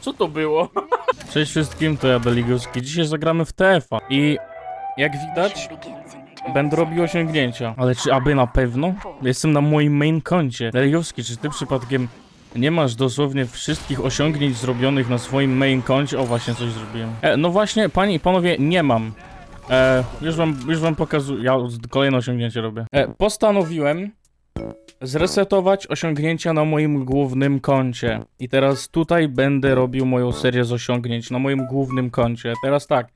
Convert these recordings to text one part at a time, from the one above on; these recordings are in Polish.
Co to było? Cześć wszystkim, to ja Beligowski. Dzisiaj zagramy w TF-a i jak widać będę robił osiągnięcia. Ale czy aby na pewno? Jestem na moim main koncie. Beligowski, czy ty przypadkiem nie masz dosłownie wszystkich osiągnięć zrobionych na swoim main koncie? O, właśnie coś zrobiłem. E, no właśnie, panie i panowie, nie mam. E, już wam, już wam pokazuję, ja kolejne osiągnięcie robię. E, postanowiłem zresetować osiągnięcia na moim głównym koncie. I teraz tutaj będę robił moją serię z osiągnięć na moim głównym koncie. Teraz tak.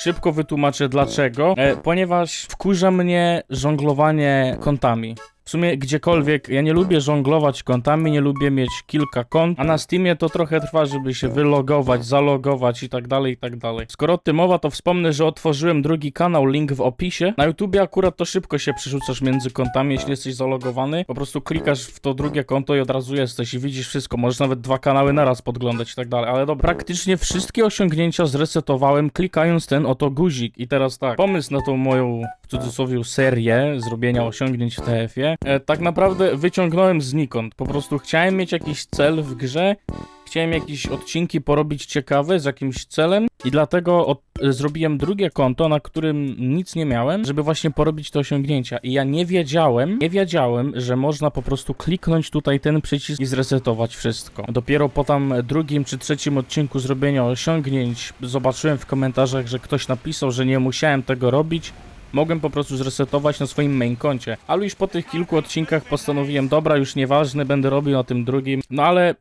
Szybko wytłumaczę dlaczego. E, ponieważ wkurza mnie żonglowanie kontami. W sumie gdziekolwiek, ja nie lubię żonglować kontami, nie lubię mieć kilka kont, a na Steamie to trochę trwa, żeby się wylogować, zalogować i tak dalej, i tak dalej. Skoro o tym mowa, to wspomnę, że otworzyłem drugi kanał, link w opisie. Na YouTubie akurat to szybko się przerzucasz między kontami, jeśli jesteś zalogowany. Po prostu klikasz w to drugie konto i od razu jesteś i widzisz wszystko. Możesz nawet dwa kanały naraz podglądać i tak dalej, ale dobra. Praktycznie wszystkie osiągnięcia zresetowałem klikając ten oto guzik. I teraz tak, pomysł na tą moją w cudzysłowie serię zrobienia osiągnięć w TF-ie, e, tak naprawdę wyciągnąłem znikąd. Po prostu chciałem mieć jakiś cel w grze, chciałem jakieś odcinki porobić ciekawe z jakimś celem i dlatego od, e, zrobiłem drugie konto, na którym nic nie miałem, żeby właśnie porobić te osiągnięcia. I ja nie wiedziałem, nie wiedziałem, że można po prostu kliknąć tutaj ten przycisk i zresetować wszystko. Dopiero po tam drugim czy trzecim odcinku zrobienia osiągnięć zobaczyłem w komentarzach, że ktoś napisał, że nie musiałem tego robić, mogłem po prostu zresetować na swoim main koncie. Ale już po tych kilku odcinkach postanowiłem, dobra, już nieważne, będę robił na tym drugim. No ale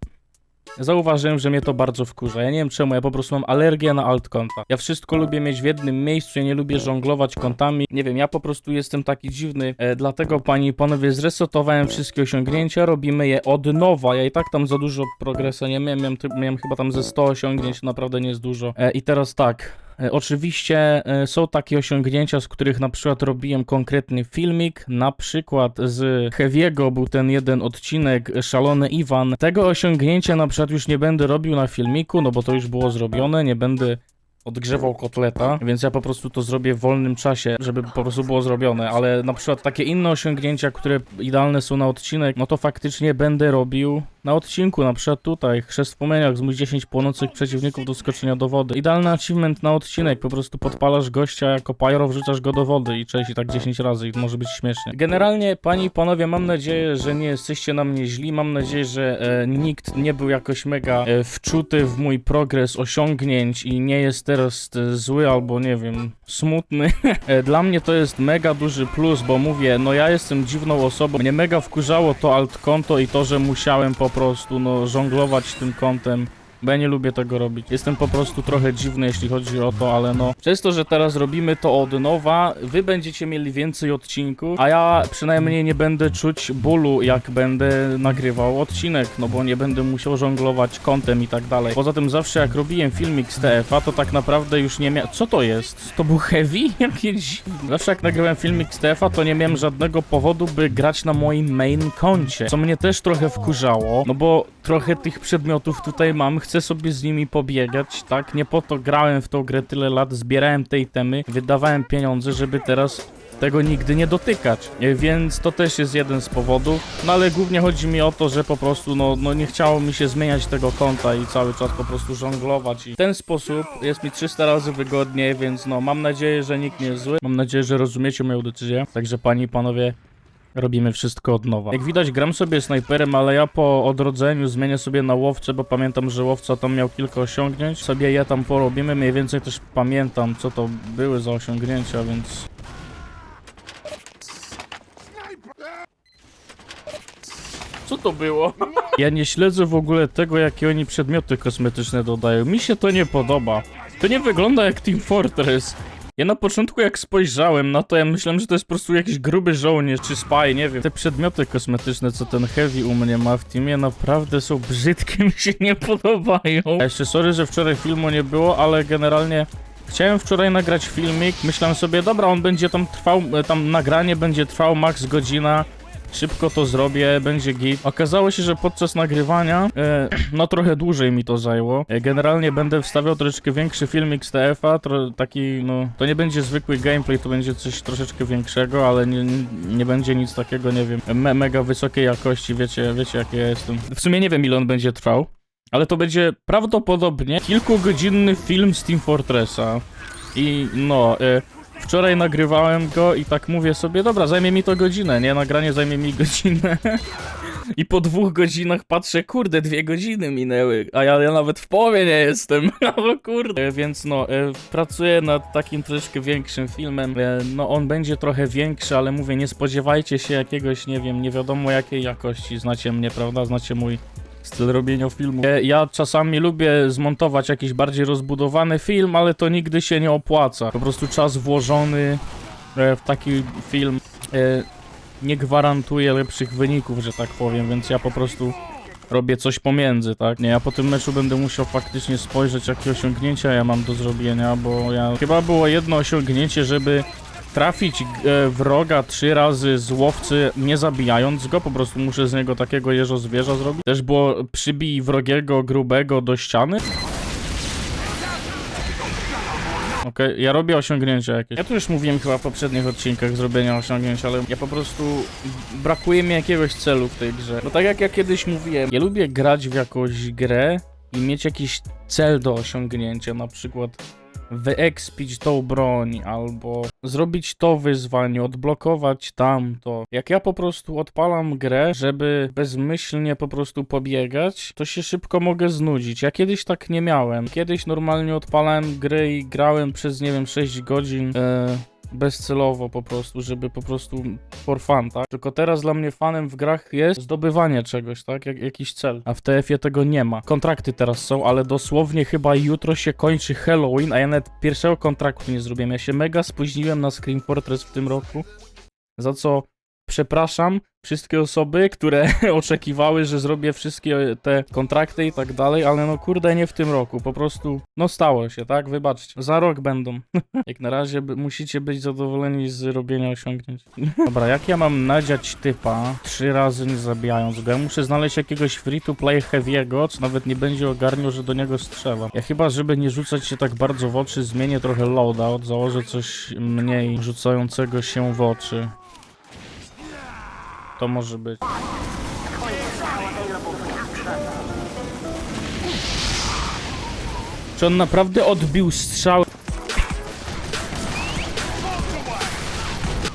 zauważyłem, że mnie to bardzo wkurza. Ja nie wiem czemu, ja po prostu mam alergię na alt konta. Ja wszystko lubię mieć w jednym miejscu, ja nie lubię żonglować kontami. Nie wiem, ja po prostu jestem taki dziwny, e, dlatego pani i panowie zresetowałem wszystkie osiągnięcia, robimy je od nowa. Ja i tak tam za dużo progresa nie miałem, miałem, miałem chyba tam ze 100 osiągnięć, naprawdę nie jest dużo. E, I teraz tak, Oczywiście e, są takie osiągnięcia, z których na przykład robiłem konkretny filmik, na przykład z Heavy'ego był ten jeden odcinek Szalony Iwan. Tego osiągnięcia na przykład już nie będę robił na filmiku, no bo to już było zrobione, nie będę odgrzewał kotleta, więc ja po prostu to zrobię w wolnym czasie, żeby po prostu było zrobione, ale na przykład takie inne osiągnięcia, które idealne są na odcinek, no to faktycznie będę robił na odcinku, na przykład tutaj, chrzest w płomieniach, zmuś 10 płonących przeciwników do skoczenia do wody. Idealny achievement na odcinek, po prostu podpalasz gościa jako pyro, wrzucasz go do wody i cześć i tak 10 razy i może być śmiesznie. Generalnie, panie i panowie, mam nadzieję, że nie jesteście na mnie źli, mam nadzieję, że e, nikt nie był jakoś mega e, wczuty w mój progres osiągnięć i nie jest teraz e, zły albo nie wiem, smutny. E, Dla mnie to jest mega duży plus, bo mówię, no ja jestem dziwną osobą. Mnie mega wkurzało to alt konto i to, że musiałem po prostu no żonglować tym kontem. Bo ja nie lubię tego robić. Jestem po prostu trochę dziwny, jeśli chodzi o to, ale no. Przez to, że teraz robimy to od nowa, wy będziecie mieli więcej odcinków, a ja przynajmniej nie będę czuć bólu, jak będę nagrywał odcinek, no bo nie będę musiał żonglować kątem i tak dalej. Poza tym zawsze jak robiłem filmik z TF-a, to tak naprawdę już nie miałem... Co to jest? To był heavy? Jakie dziwne. Zawsze jak nagrywałem filmik z TF-a, to nie miałem żadnego powodu, by grać na moim main koncie. Co mnie też trochę wkurzało, no bo trochę tych przedmiotów tutaj mam, chcę sobie z nimi pobiegać, tak? Nie po to grałem w tą grę tyle lat, zbierałem tej temy, wydawałem pieniądze, żeby teraz tego nigdy nie dotykać. E, Więc to też jest jeden z powodów. No ale głównie chodzi mi o to, że po prostu no, no nie chciało mi się zmieniać tego konta i cały czas po prostu żonglować. I w ten sposób jest mi 300 razy wygodniej, więc no mam nadzieję, że nikt nie jest zły. Mam nadzieję, że rozumiecie moją decyzję. Także panie i panowie, Robimy wszystko od nowa. Jak widać, gram sobie snajperem, ale ja po odrodzeniu zmienię sobie na łowcę, bo pamiętam, że łowca tam miał kilka osiągnięć. Sobie je tam porobimy, mniej więcej też pamiętam, co to były za osiągnięcia, więc... Co to było? Ja nie śledzę w ogóle tego, jakie oni przedmioty kosmetyczne dodają. Mi się to nie podoba. To nie wygląda jak Team Fortress. Ja na początku jak spojrzałem na to, ja myślałem, że to jest po prostu jakiś gruby żołnierz czy spy, nie wiem. Te przedmioty kosmetyczne, co ten Heavy u mnie ma w teamie, naprawdę są brzydkie, mi się nie podobają. A jeszcze sorry, że wczoraj filmu nie było, ale generalnie chciałem wczoraj nagrać filmik, myślałem sobie, dobra, on będzie tam trwał, e, tam nagranie będzie trwało max godzina, Szybko to zrobię, będzie git. Okazało się, że podczas nagrywania, e, no trochę dłużej mi to zajęło. E, generalnie będę wstawiał troszeczkę większy filmik z TF-a, taki, no, to nie będzie zwykły gameplay, to będzie coś troszeczkę większego, ale nie, nie, nie będzie nic takiego, nie wiem, me, mega wysokiej jakości, wiecie, wiecie jak ja jestem. W sumie nie wiem ile on będzie trwał, ale to będzie prawdopodobnie kilkugodzinny film z Team Fortressa. I no, e, wczoraj nagrywałem go i tak mówię sobie, dobra, zajmie mi to godzinę, nie? Nagranie zajmie mi godzinę. I po dwóch godzinach patrzę, kurde, dwie godziny minęły, a ja, ja nawet w połowie nie jestem. o kurde. E, Więc no, e, pracuję nad takim troszeczkę większym filmem. E, No, on będzie trochę większy, ale mówię, nie spodziewajcie się jakiegoś, nie wiem, nie wiadomo jakiej jakości. Znacie mnie, prawda? Znacie mój styl robienia filmu. E, Ja czasami lubię zmontować jakiś bardziej rozbudowany film, ale to nigdy się nie opłaca. Po prostu czas włożony e, w taki film e, nie gwarantuje lepszych wyników, że tak powiem, więc ja po prostu robię coś pomiędzy, tak? Nie, ja po tym meczu będę musiał faktycznie spojrzeć, jakie osiągnięcia ja mam do zrobienia, bo ja... Chyba było jedno osiągnięcie, żeby trafić e, wroga trzy razy z łowcy, nie zabijając go, po prostu muszę z niego takiego jeżo zwierza zrobić. Też było przybij wrogiego grubego do ściany. Okej, ja robię osiągnięcia jakieś. Ja tu już mówiłem chyba w poprzednich odcinkach zrobienia osiągnięć, ale ja po prostu brakuje mi jakiegoś celu w tej grze. Bo tak jak ja kiedyś mówiłem, ja lubię grać w jakąś grę i mieć jakiś cel do osiągnięcia, na przykład wyekspić tą broń, albo zrobić to wyzwanie, odblokować tamto. Jak ja po prostu odpalam grę, żeby bezmyślnie po prostu pobiegać, to się szybko mogę znudzić. Ja kiedyś tak nie miałem. Kiedyś normalnie odpalałem gry i grałem przez, nie wiem, 6 godzin. E, bezcelowo po prostu, żeby po prostu for fun, tak? Tylko teraz dla mnie fanem w grach jest zdobywanie czegoś, tak? Jak, jakiś cel. A w TF-ie tego nie ma. Kontrakty teraz są, ale dosłownie chyba jutro się kończy Halloween, a ja nawet pierwszego kontraktu nie zrobiłem. Ja się mega spóźniłem na Scream Fortress w tym roku, za co przepraszam wszystkie osoby, które oczekiwały, że zrobię wszystkie te kontrakty i tak dalej, ale no kurde, nie w tym roku. Po prostu, no stało się, tak? Wybaczcie. Za rok będą. Jak na razie musicie być zadowoleni z robienia osiągnięć. Dobra, jak ja mam nadziać typa trzy razy nie zabijając go? Ja muszę znaleźć jakiegoś free-to-play heavy'ego, co nawet nie będzie ogarniał, że do niego strzelam. Ja chyba, żeby nie rzucać się tak bardzo w oczy, zmienię trochę loadout, założę coś mniej rzucającego się w oczy. To może być. Czy on naprawdę odbił strzał?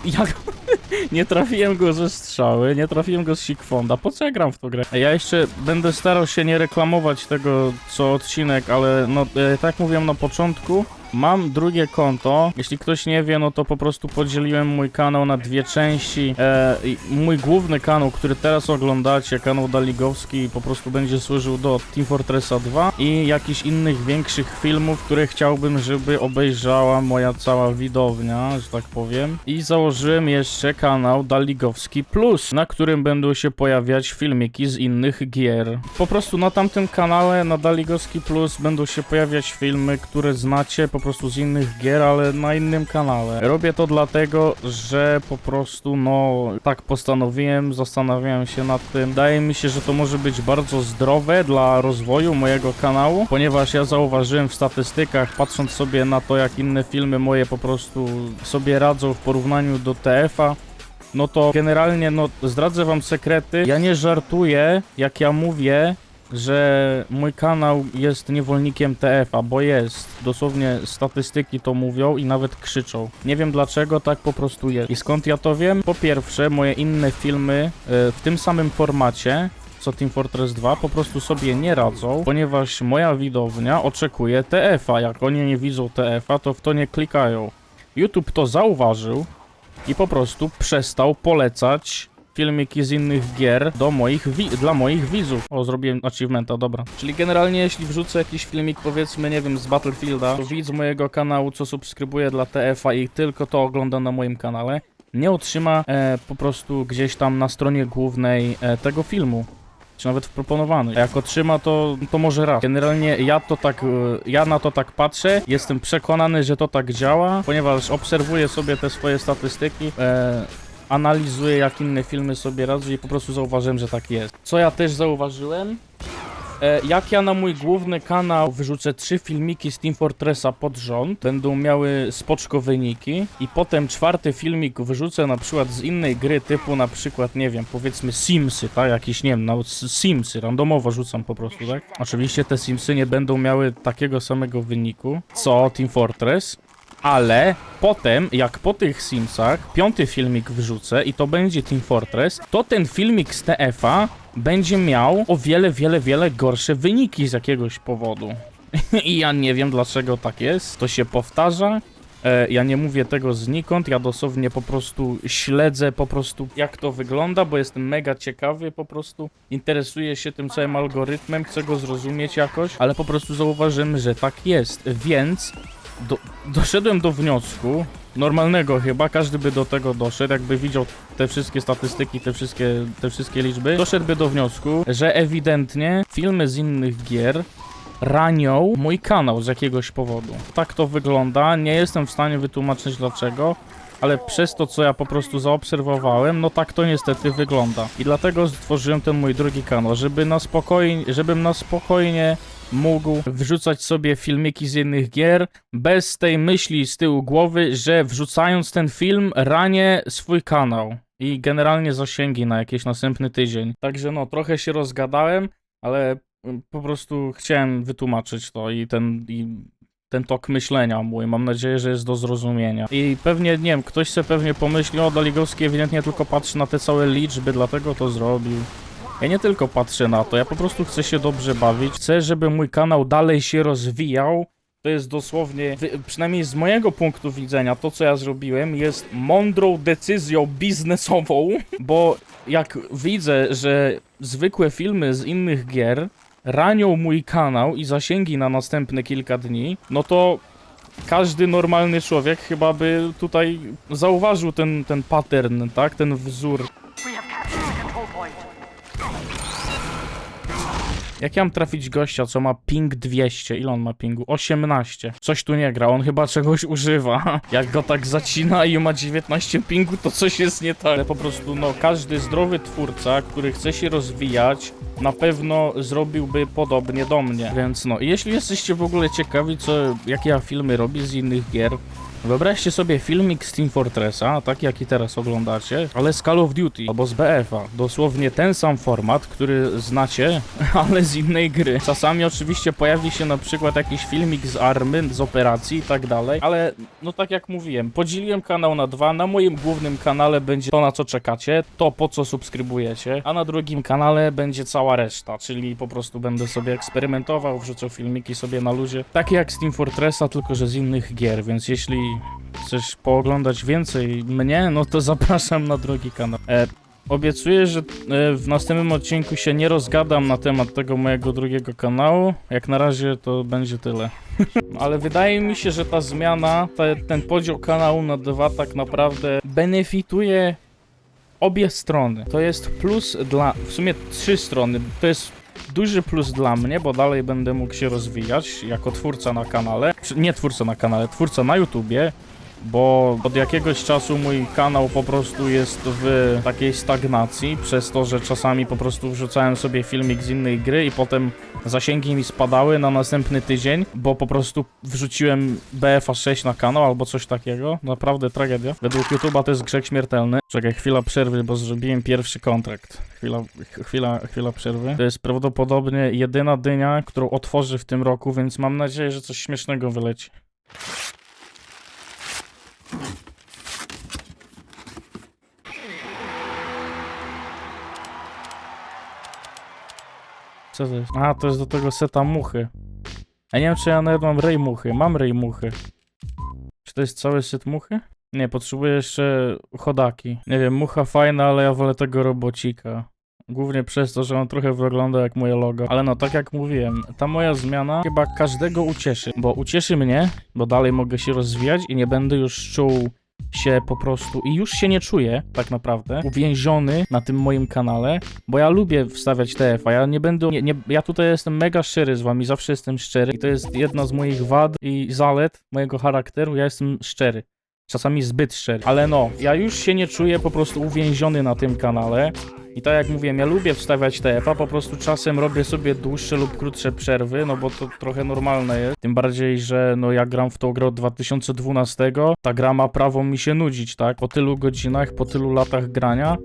Jak? Nie trafiłem go ze strzały, nie trafiłem go z Sikfonda. Po co ja gram w tą grę? Ja jeszcze będę starał się nie reklamować tego co odcinek, ale no e, tak mówiłem na początku, mam drugie konto. Jeśli ktoś nie wie, no to po prostu podzieliłem mój kanał na dwie części. E, mój główny kanał, który teraz oglądacie, kanał Daligowski, po prostu będzie służył do Team Fortressa 2 i jakichś innych większych filmów, które chciałbym, żeby obejrzała moja cała widownia, że tak powiem. I założyłem jeszcze kanał Daligowski Plus, na którym będą się pojawiać filmiki z innych gier. Po prostu na tamtym kanale, na Daligowski Plus, będą się pojawiać filmy, które znacie po prostu z innych gier, ale na innym kanale. Robię to dlatego, że po prostu, no, tak postanowiłem, zastanawiałem się nad tym. Wydaje mi się, że to może być bardzo zdrowe dla rozwoju mojego kanału, ponieważ ja zauważyłem w statystykach, patrząc sobie na to, jak inne filmy moje po prostu sobie radzą w porównaniu do TF-a, no to generalnie, no zdradzę wam sekrety. Ja nie żartuję, jak ja mówię, że mój kanał jest niewolnikiem TF-a, bo jest. Dosłownie statystyki to mówią i nawet krzyczą. Nie wiem dlaczego, tak po prostu jest. I skąd ja to wiem? Po pierwsze, moje inne filmy e, w tym samym formacie co Team Fortress 2 po prostu sobie nie radzą, ponieważ moja widownia oczekuje TF-a. Jak oni nie widzą TF-a, to w to nie klikają. YouTube to zauważył i po prostu przestał polecać filmiki z innych gier do moich dla moich widzów. O, zrobiłem achievementa, dobra. Czyli generalnie jeśli wrzucę jakiś filmik, powiedzmy, nie wiem, z Battlefielda, to widz mojego kanału, co subskrybuje dla TF-a i tylko to ogląda na moim kanale, nie otrzyma e, po prostu gdzieś tam na stronie głównej e, tego filmu. Czy nawet w proponowanej. A jak otrzyma, to, to może raz. Generalnie ja to tak, e, ja na to tak patrzę. Jestem przekonany, że to tak działa, ponieważ obserwuję sobie te swoje statystyki. E, analizuję jak inne filmy sobie radzą i po prostu zauważyłem, że tak jest. Co ja też zauważyłem? E, jak ja na mój główny kanał wyrzucę trzy filmiki z Team Fortressa pod rząd, będą miały spoczko wyniki i potem czwarty filmik wyrzucę na przykład z innej gry typu na przykład, nie wiem, powiedzmy Simsy, tak? Jakieś, nie wiem, s- Simsy, randomowo rzucam po prostu, tak? Oczywiście te Simsy nie będą miały takiego samego wyniku co Team Fortress, ale potem, jak po tych Simsach piąty filmik wrzucę i to będzie Team Fortress, to ten filmik z TF-a będzie miał o wiele, wiele, wiele gorsze wyniki z jakiegoś powodu. I ja nie wiem dlaczego tak jest. To się powtarza. E, ja nie mówię tego znikąd, ja dosłownie po prostu śledzę po prostu jak to wygląda, bo jestem mega ciekawy po prostu. Interesuję się tym całym algorytmem, chcę go zrozumieć jakoś, ale po prostu zauważyłem, że tak jest, więc do, doszedłem do wniosku, normalnego chyba, każdy by do tego doszedł, jakby widział te wszystkie statystyki, te wszystkie, te wszystkie liczby, doszedłby do wniosku, że ewidentnie filmy z innych gier ranią mój kanał z jakiegoś powodu. Tak to wygląda, nie jestem w stanie wytłumaczyć dlaczego, ale przez to, co ja po prostu zaobserwowałem, no tak to niestety wygląda. I dlatego stworzyłem ten mój drugi kanał, żeby na spokojnie, żebym na spokojnie mógł wrzucać sobie filmiki z innych gier bez tej myśli z tyłu głowy, że wrzucając ten film ranię swój kanał i generalnie zasięgi na jakiś następny tydzień. Także no, trochę się rozgadałem, ale mm, po prostu chciałem wytłumaczyć to i ten i ten tok myślenia mój. Mam nadzieję, że jest do zrozumienia. I pewnie, nie wiem, ktoś sobie pewnie pomyśli, o, Daligowski ewidentnie tylko patrzy na te całe liczby, dlatego to zrobił. Ja nie tylko patrzę na to, ja po prostu chcę się dobrze bawić. Chcę, żeby mój kanał dalej się rozwijał. To jest dosłownie, przynajmniej z mojego punktu widzenia, to co ja zrobiłem jest mądrą decyzją biznesową, bo jak widzę, że zwykłe filmy z innych gier ranią mój kanał i zasięgi na następne kilka dni, no to każdy normalny człowiek chyba by tutaj zauważył ten, ten pattern, tak? Ten wzór. Jak ja mam trafić gościa, co ma ping 200? Ile on ma pingu? 18. Coś tu nie gra, on chyba czegoś używa. Jak go tak zacina i ma 19 pingu, to coś jest nie tak. Ale po prostu, no, każdy zdrowy twórca, który chce się rozwijać, na pewno zrobiłby podobnie do mnie. Więc no, jeśli jesteście w ogóle ciekawi, co, jakie ja filmy robię z innych gier, Wyobraźcie sobie filmik z Team Fortressa, taki jaki teraz oglądacie, ale z Call of Duty albo z BF-a. Dosłownie ten sam format, który znacie, ale z innej gry. Czasami oczywiście pojawi się na przykład jakiś filmik z army, z operacji i tak dalej, ale no tak jak mówiłem, podzieliłem kanał na dwa. Na moim głównym kanale będzie to, na co czekacie, to po co subskrybujecie, a na drugim kanale będzie cała reszta, czyli po prostu będę sobie eksperymentował, wrzucał filmiki sobie na luzie. Takie jak z Team Fortressa, tylko że z innych gier, więc jeśli chcesz pooglądać więcej mnie, no to zapraszam na drugi kanał. E, obiecuję, że e, w następnym odcinku się nie rozgadam na temat tego mojego drugiego kanału. Jak na razie to będzie tyle. Ale wydaje mi się, że ta zmiana, te, ten podział kanału na dwa tak naprawdę benefituje obie strony. To jest plus dla, w sumie trzy strony. To jest duży plus dla mnie, bo dalej będę mógł się rozwijać jako twórca na kanale. Nie twórca na kanale, twórca na YouTubie. Bo od jakiegoś czasu mój kanał po prostu jest w takiej stagnacji, przez to, że czasami po prostu wrzucałem sobie filmik z innej gry i potem zasięgi mi spadały na następny tydzień, bo po prostu wrzuciłem BFA 6 na kanał albo coś takiego. Naprawdę tragedia. Według YouTube'a to jest grzech śmiertelny. Czekaj, chwila przerwy, bo zrobiłem pierwszy kontrakt. Chwila, ch- chwila, chwila przerwy. To jest prawdopodobnie jedyna dynia, którą otworzę w tym roku, więc mam nadzieję, że coś śmiesznego wyleci. Co to jest? A, to jest do tego seta muchy. Ja nie wiem, czy ja nawet mam rej muchy. Mam rej muchy. Czy to jest cały set muchy? Nie, potrzebuję jeszcze chodaki. Nie wiem, mucha fajna, ale ja wolę tego robocika. Głównie przez to, że on trochę wygląda jak moje logo. Ale no, tak jak mówiłem, ta moja zmiana chyba każdego ucieszy. Bo ucieszy mnie, bo dalej mogę się rozwijać i nie będę już czuł się po prostu i już się nie czuję tak naprawdę uwięziony na tym moim kanale, bo ja lubię wstawiać TF, a ja nie będę, nie, nie, ja tutaj jestem mega szczery z wami, zawsze jestem szczery i to jest jedna z moich wad i zalet mojego charakteru, ja jestem szczery. Czasami zbyt szczery. Ale no, ja już się nie czuję po prostu uwięziony na tym kanale. I tak jak mówiłem, ja lubię wstawiać TF-a, po prostu czasem robię sobie dłuższe lub krótsze przerwy, no bo to trochę normalne jest. Tym bardziej, że no ja gram w tą grę od 2012, ta gra ma prawo mi się nudzić, tak? Po tylu godzinach, po tylu latach grania,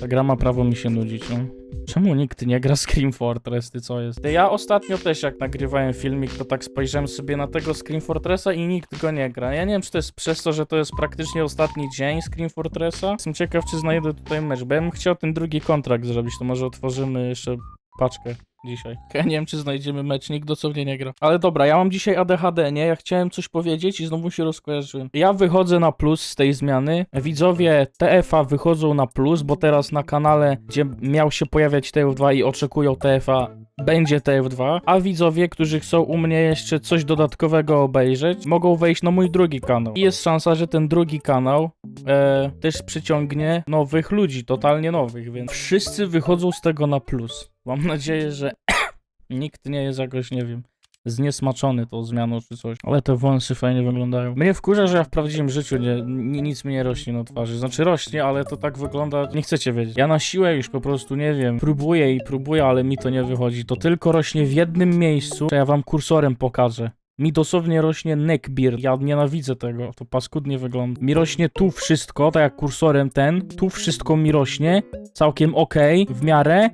ta gra ma prawo mi się nudzić, no. Czemu nikt nie gra Scream Fortress, ty co jest? Ja ostatnio też jak nagrywałem filmik, to tak spojrzałem sobie na tego Scream Fortressa i nikt go nie gra. Ja nie wiem, czy to jest przez to, że to jest praktycznie ostatni dzień Scream Fortressa. Jestem ciekaw, czy znajdę tutaj mecz, bo ja bym chciał ten drugi kontrakt zrobić, to może otworzymy jeszcze paczkę dzisiaj. Ja nie wiem, czy znajdziemy mecz, nikt dosłownie nie gra. Ale dobra, ja mam dzisiaj ADHD, nie? Ja chciałem coś powiedzieć i znowu się rozkojarzyłem. Ja wychodzę na plus z tej zmiany. Widzowie TFA wychodzą na plus, bo teraz na kanale, gdzie miał się pojawiać TF2 i oczekują TFA, będzie TF2, a widzowie, którzy chcą u mnie jeszcze coś dodatkowego obejrzeć, mogą wejść na mój drugi kanał. I jest szansa, że ten drugi kanał e, też przyciągnie nowych ludzi, totalnie nowych, więc wszyscy wychodzą z tego na plus. Mam nadzieję, że nikt nie jest jakoś, nie wiem, zniesmaczony tą zmianą czy coś. Ale te wąsy fajnie wyglądają. Mnie wkurza, że ja w prawdziwym życiu nie, ni- nic mi nie rośnie na twarzy. Znaczy rośnie, ale to tak wygląda, nie chcecie wiedzieć. Ja na siłę już po prostu, nie wiem, próbuję i próbuję, ale mi to nie wychodzi. To tylko rośnie w jednym miejscu, to ja wam kursorem pokażę. Mi dosłownie rośnie neckbeard. Ja nienawidzę tego. To paskudnie wygląda. Mi rośnie tu wszystko, tak jak kursorem ten. Tu wszystko mi rośnie. Całkiem okej, w miarę.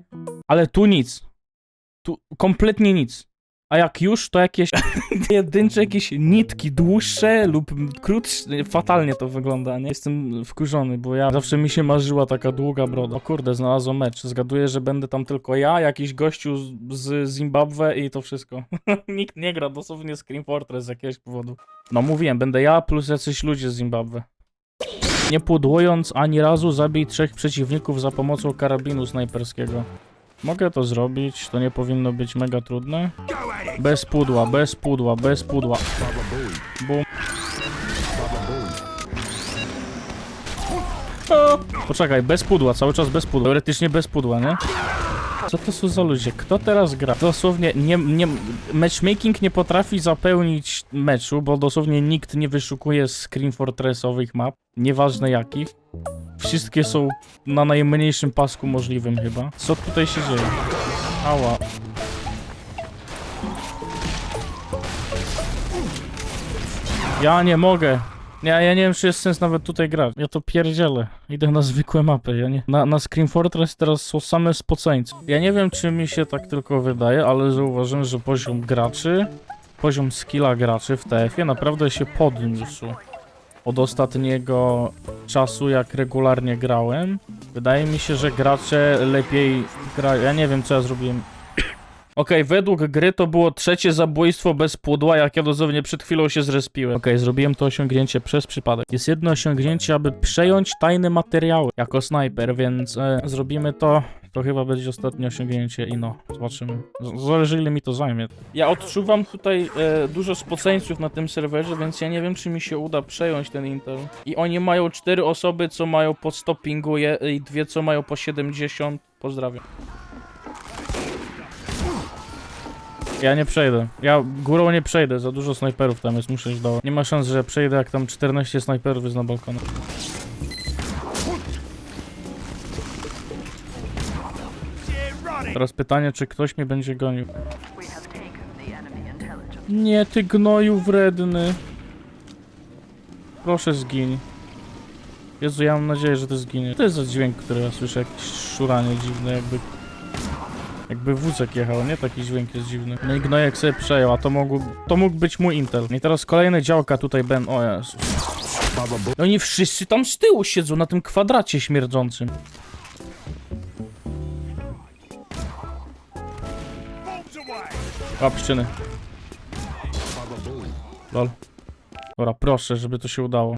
Ale tu nic. Tu kompletnie nic. A jak już, to jakieś jedyńcze jakieś nitki dłuższe lub krótsze. Fatalnie to wygląda, nie? Jestem wkurzony, bo ja zawsze mi się marzyła taka długa broda. O kurde, znalazłem mecz. Zgaduję, że będę tam tylko ja, jakiś gościu z- z Zimbabwe i to wszystko. Nikt nie gra, dosłownie Scream Fortress z jakiegoś powodu. No mówiłem, będę ja plus jacyś ludzie z Zimbabwe. Nie pudłując ani razu zabij trzech przeciwników za pomocą karabinu snajperskiego. Mogę to zrobić, to nie powinno być mega trudne. Bez pudła, bez pudła, bez pudła. Poczekaj, bez pudła, cały czas bez pudła. Teoretycznie bez pudła, nie? Co to są za ludzie? Kto teraz gra? Dosłownie nie, nie, matchmaking nie potrafi zapełnić meczu, bo dosłownie nikt nie wyszukuje screen fortressowych map, nieważne jakich. Wszystkie są na najmniejszym pasku możliwym chyba. Co tutaj się dzieje? Ała. Ja nie mogę. Ja, ja nie wiem, czy jest sens nawet tutaj grać. Ja to pierdzielę. Idę na zwykłe mapy. Ja nie... Na, na Scream Fortress teraz są same spoceńcy. Ja nie wiem, czy mi się tak tylko wydaje, ale zauważyłem, że poziom graczy, poziom skilla graczy w TF-ie naprawdę się podniósł. Od ostatniego czasu, jak regularnie grałem. Wydaje mi się, że gracze lepiej grają. Ja nie wiem, co ja zrobiłem. Okej, według gry to było trzecie zabójstwo bez pudła, jak ja dosłownie przed chwilą się zrespiłem. Okej, zrobiłem to osiągnięcie przez przypadek. Jest jedno osiągnięcie, aby przejąć tajne materiały jako snajper, więc e, zrobimy to. To chyba będzie ostatnie osiągnięcie i no, zobaczymy. Zależy ile mi to zajmie. Ja odczuwam tutaj e, dużo spoceńców na tym serwerze, więc ja nie wiem czy mi się uda przejąć ten Intel. I oni mają cztery osoby, co mają po 100 pingu je- i dwie, co mają po 70. Pozdrawiam. Ja nie przejdę. Ja górą nie przejdę, za dużo snajperów tam jest, muszę iść do. Nie ma szans, że przejdę jak tam 14 snajperów jest na balkonie. Teraz pytanie, czy ktoś mnie będzie gonił. Nie, ty gnoju wredny. Proszę zgiń. Jezu, ja mam nadzieję, że to zginie. To jest za dźwięk, który ja słyszę, jakieś szuranie dziwne, jakby... Jakby wózek jechał, nie? Taki dźwięk jest dziwny. No i gnojek sobie przejął, a to mógł, to mógł być mój Intel. I teraz kolejne działka tutaj będą... O Jezus. No oni wszyscy tam z tyłu siedzą, na tym kwadracie śmierdzącym. Łapszczyny. Lol. Dobra, proszę, żeby to się udało.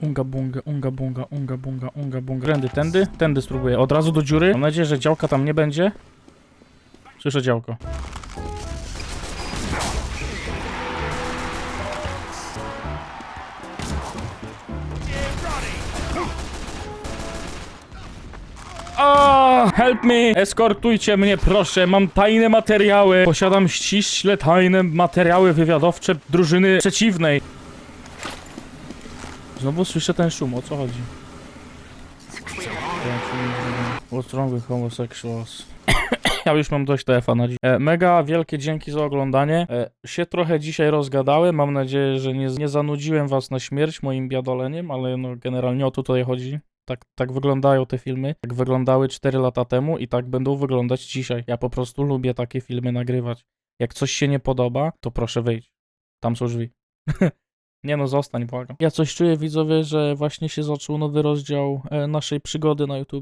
Unga bunga, unga bunga, unga bunga, unga bunga. Tędy, tędy, tędy spróbuję. Od razu do dziury. Mam nadzieję, że działka tam nie będzie. Słyszę działko. Help me! Eskortujcie mnie, proszę, mam tajne materiały. Posiadam ściśle tajne materiały wywiadowcze drużyny przeciwnej. Znowu słyszę ten szum, o co chodzi? What's wrong with homosexuals? Ja już mam dość TF-a na dziś. E, mega wielkie dzięki za oglądanie. E, się trochę dzisiaj rozgadałem. Mam nadzieję, że nie, nie zanudziłem was na śmierć moim biadoleniem, ale no generalnie o to tutaj chodzi. Tak, tak wyglądają te filmy. Tak wyglądały 4 lata temu i tak będą wyglądać dzisiaj. Ja po prostu lubię takie filmy nagrywać. Jak coś się nie podoba, to proszę wyjść. Tam są drzwi. Nie no, zostań, błagam. Ja coś czuję, widzowie, że właśnie się zaczął nowy rozdział e, naszej przygody na YouTube.